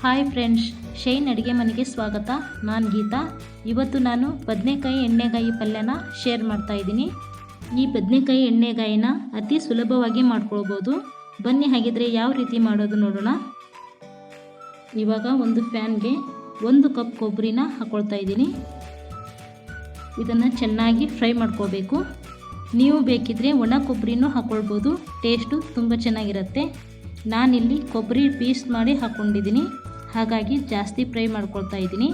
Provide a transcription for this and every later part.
Hi friends shine ಅಡುಗೆ ಮನೆಗೆ ಸ್ವಾಗತ. ನಾನು ಗೀತಾ. ಇವತ್ತು ನಾನು ಬದನೆಕಾಯಿ ಎಣ್ಣೆಗಾಯಿ ಪಲ್ಯನ ಶೇರ್ ಮಾಡ್ತಾ ಇದ್ದೀನಿ. ಈ ಬದನೆಕಾಯಿ ಎಣ್ಣೆಗಾಯಿನ ಅತಿ ಸುಲಭವಾಗಿ ಮಾಡ್ಕೊಳ್ಬೋದು. ಬನ್ನಿ ಹಾಗಿದ್ರೆ ಯಾವ ರೀತಿ ಮಾಡೋದು ನೋಡೋಣ. ಇವಾಗ ಒಂದು ಫ್ಯಾನ್ಗೆ ಒಂದು ಕಪ್ ಕೊಬ್ಬರಿನ ಹಾಕ್ಕೊಳ್ತಾ ಇದ್ದೀನಿ. ಇದನ್ನು ಚೆನ್ನಾಗಿ ಫ್ರೈ ಮಾಡ್ಕೋಬೇಕು. ನೀವು ಬೇಕಿದ್ರೆ ಒಣ ಕೊಬ್ಬರಿನೂ ಹಾಕ್ಕೊಳ್ಬೋದು ಟೇಸ್ಟು ತುಂಬ ಚೆನ್ನಾಗಿರುತ್ತೆ. ನಾನಿಲ್ಲಿ ಕೊಬ್ಬರಿ ಪೀಸ್ ಮಾಡಿ ಹಾಕ್ಕೊಂಡಿದ್ದೀನಿ ಹಾಗಾಗಿ ಜಾಸ್ತಿ ಫ್ರೈ ಮಾಡ್ಕೊಳ್ತಾ ಇದ್ದೀನಿ.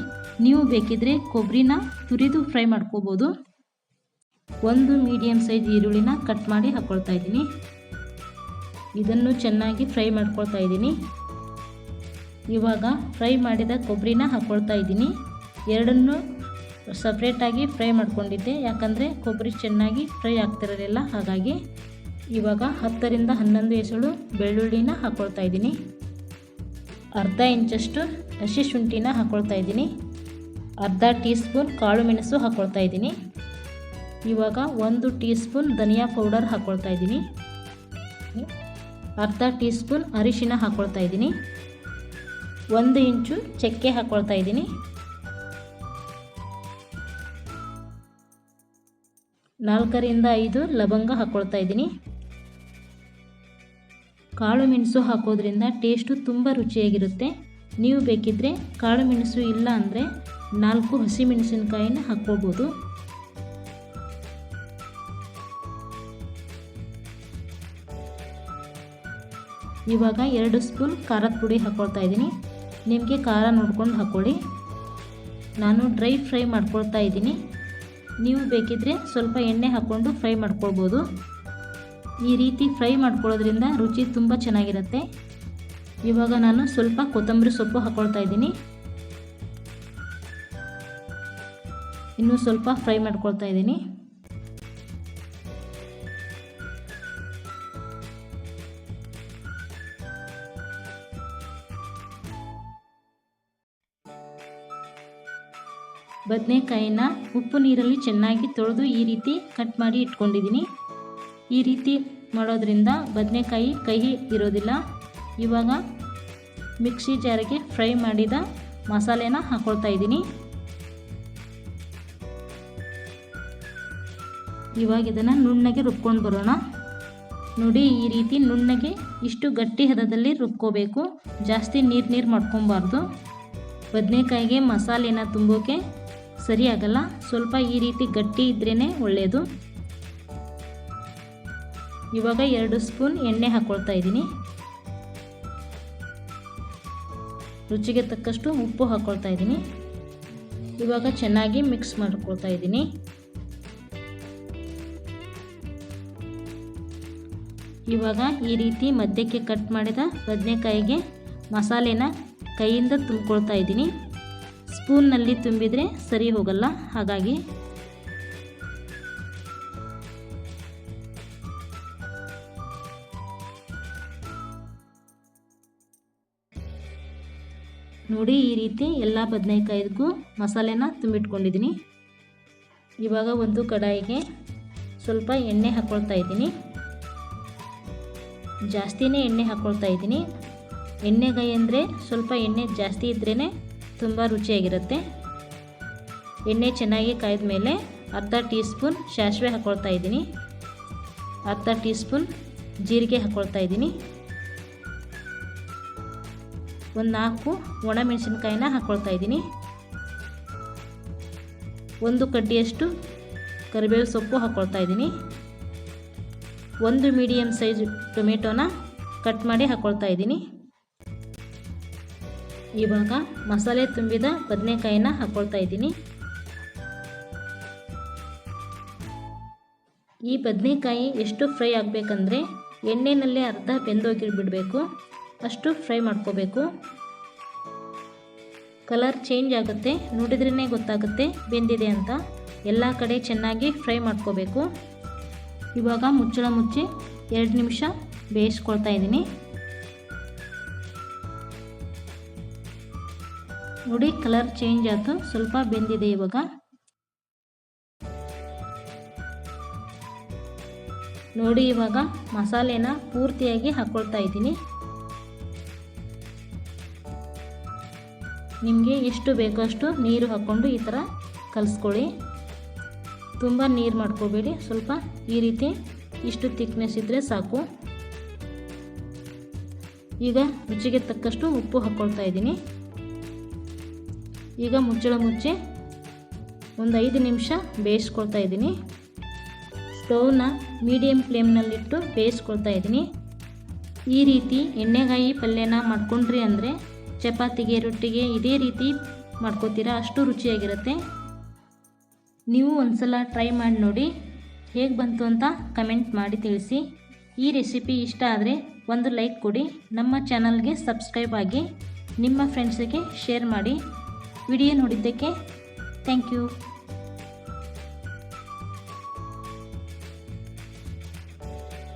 ನೀವು ಬೇಕಿದ್ರೆ ಕೊಬ್ಬರಿನ ತುರಿದು ಫ್ರೈ ಮಾಡ್ಕೋಬೋದು. ಒಂದು ಮೀಡಿಯಮ್ ಸೈಜ್ ಈರುಳ್ಳಿನ ಕಟ್ ಮಾಡಿ ಹಾಕ್ಕೊಳ್ತಾ ಇದ್ದೀನಿ. ಇದನ್ನು ಚೆನ್ನಾಗಿ ಫ್ರೈ ಮಾಡ್ಕೊಳ್ತಾ ಇದ್ದೀನಿ. ಇವಾಗ ಫ್ರೈ ಮಾಡಿದ ಕೊಬ್ಬರಿನ ಹಾಕ್ಕೊಳ್ತಾ ಇದ್ದೀನಿ. ಎರಡನ್ನು ಸಪ್ರೇಟಾಗಿ ಫ್ರೈ ಮಾಡ್ಕೊಂಡಿದ್ದೆ. ಯಾಕಂದರೆ ಕೊಬ್ಬರಿ ಚೆನ್ನಾಗಿ ಫ್ರೈ ಆಗ್ತಿರಲಿಲ್ಲ. ಹಾಗಾಗಿ ಇವಾಗ ಹತ್ತರಿಂದ ಹನ್ನೊಂದು ಎಸಳು ಬೆಳ್ಳುಳ್ಳಿನ ಹಾಕ್ಕೊಳ್ತಾ ಇದ್ದೀನಿ. ಅರ್ಧ ಇಂಚಷ್ಟು ಹಸಿ ಶುಂಠಿನ ಹಾಕ್ಕೊಳ್ತಾ ಇದ್ದೀನಿ. ಅರ್ಧ ಟೀ ಸ್ಪೂನ್ ಕಾಳು ಮೆಣಸು ಹಾಕ್ಕೊಳ್ತಾ ಇದ್ದೀನಿ. ಇವಾಗ ಒಂದು ಟೀ ಸ್ಪೂನ್ ಧನಿಯಾ ಪೌಡರ್ ಹಾಕ್ಕೊಳ್ತಾ ಇದ್ದೀನಿ. ಅರ್ಧ ಟೀ ಸ್ಪೂನ್ ಅರಿಶಿನ ಹಾಕ್ಕೊಳ್ತಾ ಇದ್ದೀನಿ. ಒಂದು ಇಂಚು ಚಕ್ಕೆ ಹಾಕ್ಕೊಳ್ತಾ ಇದ್ದೀನಿ. ನಾಲ್ಕರಿಂದ ಐದು ಲವಂಗ ಹಾಕ್ಕೊಳ್ತಾ ಇದ್ದೀನಿ. ಕಾಳು ಮೆಣಸು ಹಾಕೋದ್ರಿಂದ ಟೇಸ್ಟು ತುಂಬ ರುಚಿಯಾಗಿರುತ್ತೆ. ನೀವು ಬೇಕಿದ್ದರೆ ಕಾಳು ಮೆಣಸು ಇಲ್ಲ ಅಂದರೆ ನಾಲ್ಕು ಹಸಿ ಮೆಣಸಿನಕಾಯಿನ ಹಾಕ್ಕೋಬೋದು ಇವಾಗ ಎರಡು ಸ್ಪೂನ್ ಖಾರದ ಪುಡಿ ಹಾಕ್ಕೊಳ್ತಾ ಇದ್ದೀನಿ. ನಿಮಗೆ ಖಾರ ನೋಡ್ಕೊಂಡು ಹಾಕ್ಕೊಳ್ಳಿ ನಾನು ಡ್ರೈ ಫ್ರೈ ಮಾಡ್ಕೊಳ್ತಾ ಇದ್ದೀನಿ. ನೀವು ಬೇಕಿದ್ದರೆ ಸ್ವಲ್ಪ ಎಣ್ಣೆ ಹಾಕ್ಕೊಂಡು ಫ್ರೈ ಮಾಡ್ಕೊಳ್ಬೋದು. ಈ ರೀತಿ ಫ್ರೈ ಮಾಡ್ಕೊಳ್ಳೋದ್ರಿಂದ ರುಚಿ ತುಂಬ ಚೆನ್ನಾಗಿರುತ್ತೆ. ಇವಾಗ ನಾನು ಸ್ವಲ್ಪ ಕೊತ್ತಂಬರಿ ಸೊಪ್ಪು ಹಾಕ್ಕೊಳ್ತಾ ಇದ್ದೀನಿ. ಇನ್ನೂ ಸ್ವಲ್ಪ ಫ್ರೈ ಮಾಡ್ಕೊಳ್ತಾ ಇದ್ದೀನಿ. ಬದನೆಕಾಯಿನ ಉಪ್ಪು ನೀರಲ್ಲಿ ಚೆನ್ನಾಗಿ ತೊಳೆದು ಈ ರೀತಿ ಕಟ್ ಮಾಡಿ ಇಟ್ಕೊಂಡಿದ್ದೀನಿ. ಈ ರೀತಿ ಮಾಡೋದ್ರಿಂದ ಬದನೆಕಾಯಿ ಕಹಿ ಇರೋದಿಲ್ಲ. ಇವಾಗ ಮಿಕ್ಸಿ ಜಾರಿಗೆ ಫ್ರೈ ಮಾಡಿದ ಮಸಾಲೆನ ಹಾಕ್ಕೊಳ್ತಾ ಇದ್ದೀನಿ. ಇವಾಗ ಇದನ್ನು ನುಣ್ಣಗೆ ರುಬ್ಕೊಂಡು ಬರೋಣ. ನೋಡಿ, ಈ ರೀತಿ ನುಣ್ಣಗೆ ಇಷ್ಟು ಗಟ್ಟಿ ಹದದಲ್ಲಿ ರುಬ್ಕೋಬೇಕು. ಜಾಸ್ತಿ ನೀರು ನೀರು ಮಾಡ್ಕೊಬಾರ್ದು. ಬದನೆಕಾಯಿಗೆ ಮಸಾಲೆನ ತುಂಬೋಕೆ ಸರಿಯಾಗಲ್ಲ. ಸ್ವಲ್ಪ ಈ ರೀತಿ ಗಟ್ಟಿ ಇದ್ರೇ ಒಳ್ಳೆಯದು ಇವಾಗ ಎರಡು ಸ್ಪೂನ್ ಎಣ್ಣೆ ಹಾಕ್ಕೊಳ್ತಾ ಇದ್ದೀನಿ. ರುಚಿಗೆ ತಕ್ಕಷ್ಟು ಉಪ್ಪು ಹಾಕ್ಕೊಳ್ತಾ ಇದ್ದೀನಿ. ಇವಾಗ ಚೆನ್ನಾಗಿ ಮಿಕ್ಸ್ ಮಾಡ್ಕೊಳ್ತಾ ಇದ್ದೀನಿ. ಇವಾಗ ಈ ರೀತಿ ಮಧ್ಯಕ್ಕೆ ಕಟ್ ಮಾಡಿದ ಬದನೆಕಾಯಿಗೆ ಮಸಾಲೆನ ಕೈಯಿಂದ ತುಂಬ್ಕೊಳ್ತಾ ಇದ್ದೀನಿ. ಸ್ಪೂನ್ನಲ್ಲಿ ತುಂಬಿದರೆ ಸರಿ ಹೋಗಲ್ಲ, ಹಾಗಾಗಿ ನೋಡಿ ಈ ರೀತಿ ಎಲ್ಲ ಬದನೆಕಾಯಿಗೂ ಮಸಾಲೆನ ತುಂಬಿಟ್ಕೊಂಡಿದ್ದೀನಿ. ಇವಾಗ ಒಂದು ಕಡಾಯಿಗೆ ಸ್ವಲ್ಪ ಎಣ್ಣೆ ಹಾಕ್ಕೊಳ್ತಾ ಇದ್ದೀನಿ. ಜಾಸ್ತಿನೇ ಎಣ್ಣೆ ಹಾಕ್ಕೊಳ್ತಾ ಇದ್ದೀನಿ. ಎಣ್ಣೆಗಾಯಿ ಅಂದರೆ ಸ್ವಲ್ಪ ಎಣ್ಣೆ ಜಾಸ್ತಿ ಇದ್ರೇ ತುಂಬ ರುಚಿಯಾಗಿರುತ್ತೆ. ಎಣ್ಣೆ ಚೆನ್ನಾಗಿ ಕಾಯ್ದ ಮೇಲೆ ಅರ್ಧ ಟೀ ಸ್ಪೂನ್ ಸಾಸಿವೆ ಹಾಕ್ಕೊಳ್ತಾ ಇದ್ದೀನಿ. ಅರ್ಧ ಟೀ ಸ್ಪೂನ್ ಜೀರಿಗೆ ಹಾಕ್ಕೊಳ್ತಾ ಇದ್ದೀನಿ. ಒಂದು ನಾಲ್ಕು ಒಣಮೆಣಸಿನ್ಕಾಯಿನ ಹಾಕ್ಕೊಳ್ತಾ ಇದ್ದೀನಿ. ಒಂದು ಕಡ್ಡಿಯಷ್ಟು ಕರಿಬೇವು ಸೊಪ್ಪು ಹಾಕ್ಕೊಳ್ತಾ ಇದ್ದೀನಿ. ಒಂದು ಮೀಡಿಯಮ್ ಸೈಜ್ ಟೊಮೆಟೊನ ಕಟ್ ಮಾಡಿ ಹಾಕ್ಕೊಳ್ತಾ ಇದ್ದೀನಿ. ಇವಾಗ ಮಸಾಲೆ ತುಂಬಿದ ಬದನೆಕಾಯಿನ ಹಾಕ್ಕೊಳ್ತಾ ಇದ್ದೀನಿ. ಈ ಬದನೆಕಾಯಿ ಎಷ್ಟು ಫ್ರೈ ಆಗಬೇಕಂದ್ರೆ ಎಣ್ಣೆನಲ್ಲೇ ಅರ್ಧ ಬೆಂದೋಗಿ ಬಿಡಬೇಕು ಅಷ್ಟು ಫ್ರೈ ಮಾಡ್ಕೋಬೇಕು. ಕಲರ್ ಚೇಂಜ್ ಆಗುತ್ತೆ. ನೋಡಿದ್ರೇ ಗೊತ್ತಾಗುತ್ತೆ ಬೆಂದಿದೆ ಅಂತ. ಎಲ್ಲ ಕಡೆ ಚೆನ್ನಾಗಿ ಫ್ರೈ ಮಾಡ್ಕೋಬೇಕು. ಇವಾಗ ಮುಚ್ಚಳ ಮುಚ್ಚಿ ಎರಡು ನಿಮಿಷ ಬೇಯಿಸ್ಕೊಳ್ತಾ ಇದ್ದೀನಿ. ನೋಡಿ ಕಲರ್ ಚೇಂಜ್ ಆಯಿತು. ಸ್ವಲ್ಪ ಬೆಂದಿದೆ ಇವಾಗ. ನೋಡಿ ಇವಾಗ ಮಸಾಲೆನ ಪೂರ್ತಿಯಾಗಿ ಹಾಕ್ಕೊಳ್ತಾ ಇದ್ದೀನಿ. ನಿಮಗೆ ಎಷ್ಟು ಬೇಕೋ ಅಷ್ಟು ನೀರು ಹಾಕ್ಕೊಂಡು ಈ ಥರ ಕಲಿಸ್ಕೊಳ್ಳಿ. ತುಂಬ ನೀರು ಮಾಡ್ಕೋಬೇಡಿ. ಸ್ವಲ್ಪ ಈ ರೀತಿ ಇಷ್ಟು ತಿಕ್ನೆಸ್ ಇದ್ದರೆ ಸಾಕು. ಈಗ ರುಚಿಗೆ ತಕ್ಕಷ್ಟು ಉಪ್ಪು ಹಾಕ್ಕೊಳ್ತಾ ಇದ್ದೀನಿ. ಈಗ ಮುಚ್ಚಳ ಮುಚ್ಚಿ ಒಂದು ಐದು ನಿಮಿಷ ಬೇಯಿಸ್ಕೊಳ್ತಾ ಇದ್ದೀನಿ. ಸ್ಟೌವ್ನ ಮೀಡಿಯಮ್ ಫ್ಲೇಮ್ನಲ್ಲಿಟ್ಟು ಬೇಯಿಸ್ಕೊಳ್ತಾ ಇದ್ದೀನಿ. ಈ ರೀತಿ ಎಣ್ಣೆಗಾಯಿ ಪಲ್ಯನ ಮಾಡ್ಕೊಂಡ್ರಿ ಅಂದರೆ ಚಪಾತಿಗೆ, ರೊಟ್ಟಿಗೆ ಇದೇ ರೀತಿ ಮಾಡ್ಕೋತೀರಾ? ಅಷ್ಟು ರುಚಿಯಾಗಿರುತ್ತೆ. ನೀವು ಒಂದ್ಸಲ ಟ್ರೈ ಮಾಡಿ ನೋಡಿ. ಹೇಗೆ ಬಂತು ಅಂತ ಕಮೆಂಟ್ ಮಾಡಿ ತಿಳಿಸಿ. ಈ ರೆಸಿಪಿ ಇಷ್ಟ ಆದರೆ ಒಂದು ಲೈಕ್ ಕೊಡಿ. ನಮ್ಮ ಚಾನಲ್ಗೆ ಸಬ್ಸ್ಕ್ರೈಬ್ ಆಗಿ ನಿಮ್ಮ ಫ್ರೆಂಡ್ಸಿಗೆ ಶೇರ್ ಮಾಡಿ. ವಿಡಿಯೋ ನೋಡಿದ್ದಕ್ಕೆ ಥ್ಯಾಂಕ್ ಯು.